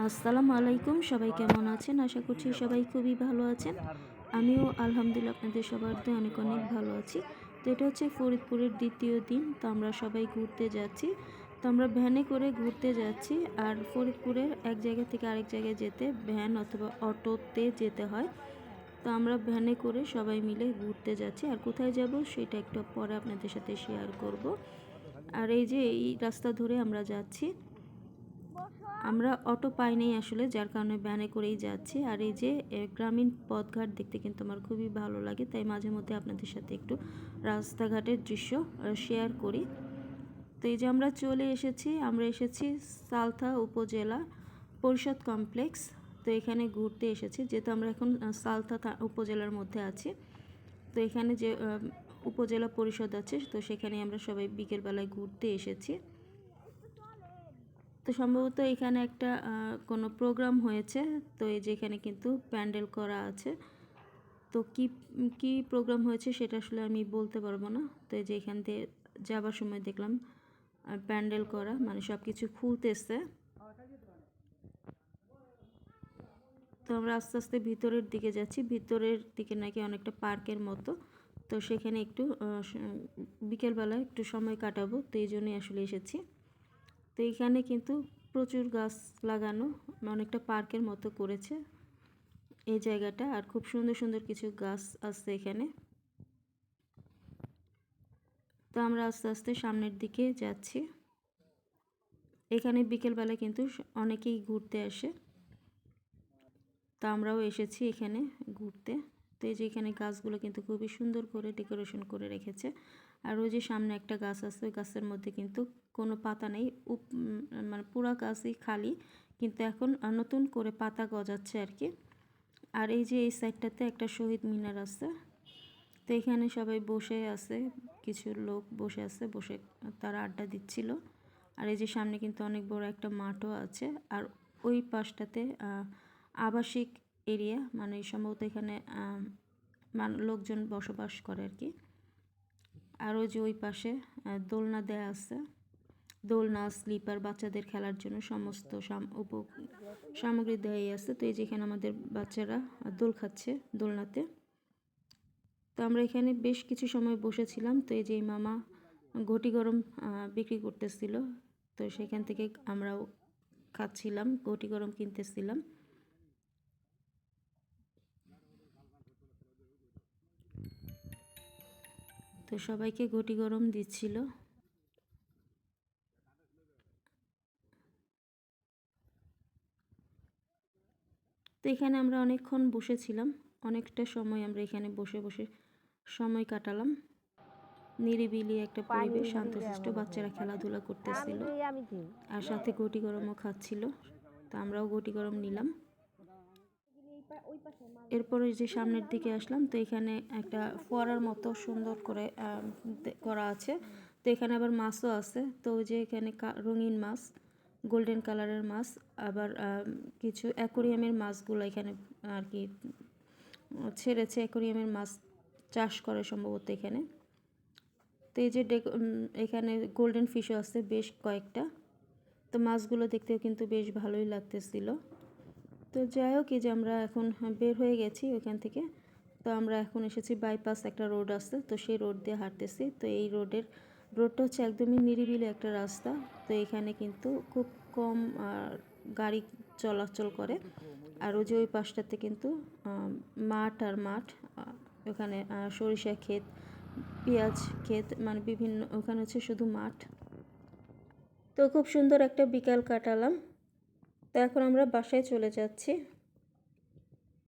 আসসালামু আলাইকুম, সবাই কেমন আছেন? আশা করছি সবাই খুবই ভালো আছেন। আমিও আলহামদুলিল্লাহ আপনাদের সবার দিয়ে অনেক অনেক ভালো আছি। তো এটা হচ্ছে ফরিদপুরের দ্বিতীয় দিন, তো আমরা সবাই ঘুরতে যাচ্ছি। তো আমরা ভ্যানে করে ঘুরতে যাচ্ছি, আর ফরিদপুরের এক জায়গা থেকে আরেক জায়গায় যেতে ভ্যান অথবা অটোতে যেতে হয়। তো আমরা ভ্যানে করে সবাই মিলে ঘুরতে যাচ্ছি। আর কোথায় যাব সেটা একটু পরে আপনাদের সাথে শেয়ার করব। আর এই যে এই রাস্তা ধরে আমরা যাচ্ছি আমরা অটো পাইনি আসলে, যার কারণে ভ্যানে করেই যাচ্ছি। আর এই যে গ্রামীণ পথঘাট দেখতে কিন্তু আমার খুবই ভালো লাগে, তাই মাঝে মধ্যে আপনাদের সাথে একটু রাস্তাঘাটের দৃশ্য শেয়ার করি। তো এই যে আমরা চলে এসেছি, আমরা এসেছি সালথা উপজেলা পরিষদ কমপ্লেক্স তো এখানে ঘুরতে এসেছি, যেহেতু আমরা এখন সালথা উপজেলার মধ্যে আছি। তো এখানে যে উপজেলা পরিষদ আছে, তো সেখানে আমরা সবাই বিকেলবেলায় ঘুরতে এসেছি। তো সম্ভবত এখানে একটা কোনো প্রোগ্রাম হয়েছে, তো এই যে এখানে কিন্তু প্যান্ডেল করা আছে। তো কি কি প্রোগ্রাম হয়েছে সেটা আসলে আমি বলতে পারব না। তো এই যে এখান দিয়ে যাবার সময় দেখলাম প্যান্ডেল করা মানে সব কিছু খুলতেছে। তো আমরা আস্তে আস্তে ভিতরের দিকে যাচ্ছি। ভিতরের দিকে নাকি অনেকটা পার্কের মতো। তো সেখানে একটু বিকেলবেলায় একটু সময় কাটাবো, তো এই জন্যই আসলে এসেছি। তো এখানে কিন্তু প্রচুর গাছ লাগানো, অনেকটা পার্কের মতো করেছে এই জায়গাটা। আর খুব সুন্দর সুন্দর কিছু গাছ আছে এখানে। তো আমরা আস্তে আস্তে সামনের দিকে যাচ্ছি। এখানে বিকেলবেলা কিন্তু অনেকেই ঘুরতে আসে। তো আমরাও এসেছি এখানে ঘুরতে। তো এই যে এখানে গাছগুলো কিন্তু খুবই সুন্দর করে ডেকোরেশন করে রেখেছে। আর ওই যে সামনে একটা গাছ আছে, ওই গাছের মধ্যে কিন্তু কোনো পাতা নেই। মানে পুরা গাছই খালি, কিন্তু এখন নতুন করে পাতা গজাচ্ছে আর কি। আর এই যে এই সাইডটাতে একটা শহীদ মিনার আছে। তো এখানে সবাই বসে আছে, কিছু লোক বসে আছে, বসে তারা আড্ডা দিচ্ছিল। আর এই যে সামনে কিন্তু অনেক বড় একটা মাঠও আছে। আর ওই পাশটাতে আবাসিক এরিয়া মানে সম্ভবত এখানে লোকজন বসবাস করে আর কি আর ওই যে ওই পাশে দোলনা দেয়া আছে। দোলনা, স্লিপার বাচ্চাদের খেলার জন্য সমস্ত সাম- উপ, সামগ্রী দেয়াই আছে। তো এই যেখানে আমাদের বাচ্চারা দোল খাচ্ছে দোলনাতে। তো আমরা এখানে বেশ কিছু সময় বসেছিলাম। তো এই যে মামা ঘটি গরম বিক্রি করতেছিল। তো সেখান থেকে আমরাও খাচ্ছিলাম, ঘটি গরম কিনতেছিলাম। তো সবাইকে ঘটি গরম দিচ্ছিল। তো এখানে আমরা অনেকক্ষণ বসেছিলাম। অনেকটা সময় আমরা এখানে বসে বসে সময় কাটালাম। নিরিবিলি একটা পরিবেশ শান্তশিষ্ট বাচ্চারা খেলাধুলা করতেছিল। আর সাথে গটি গরমও খাচ্ছিল। তো আমরাও গটি গরম নিলাম। এরপরে যে সামনের দিকে আসলাম, তো এখানে একটা ফোয়ারার মতো সুন্দর করে করা আছে। তো এখানে আবার মাছও আছে। তো যে এখানে রঙিন মাছ, গোল্ডেন কালারের মাছ, আবার কিছু অ্যাকোরিয়ামের মাছগুলো এখানে আর কি, ছেড়েছে। অ্যাকোরিয়ামের মাছ চাষ করে সম্ভবত এখানে। তো এই যে এখানে গোল্ডেন ফিশও আছে বেশ কয়েকটা। তো মাছগুলো দেখতেও কিন্তু বেশ ভালোই লাগতেছিল। তো যাই হোক যে আমরা এখন বের হয়ে গেছি ওইখান থেকে। তো আমরা এখন এসেছি বাইপাস একটা রোড আছে, তো সেই রোড দিয়ে হাঁটতেছি। তো এই রোডের রোডটা হচ্ছে একদমই নিরিবিলি একটা রাস্তা। তো এখানে কিন্তু খুব কম গাড়ি চলাচল করে। আর ওই যে ওই পাশটাতে কিন্তু মাঠ আর মাঠ ওখানে সরিষা ক্ষেত, পেঁয়াজ ক্ষেত মানে বিভিন্ন, ওখানে হচ্ছে শুধু মাঠ। তো খুব সুন্দর একটা বিকাল কাটালাম। তো এখন আমরা বাসায় চলে যাচ্ছি।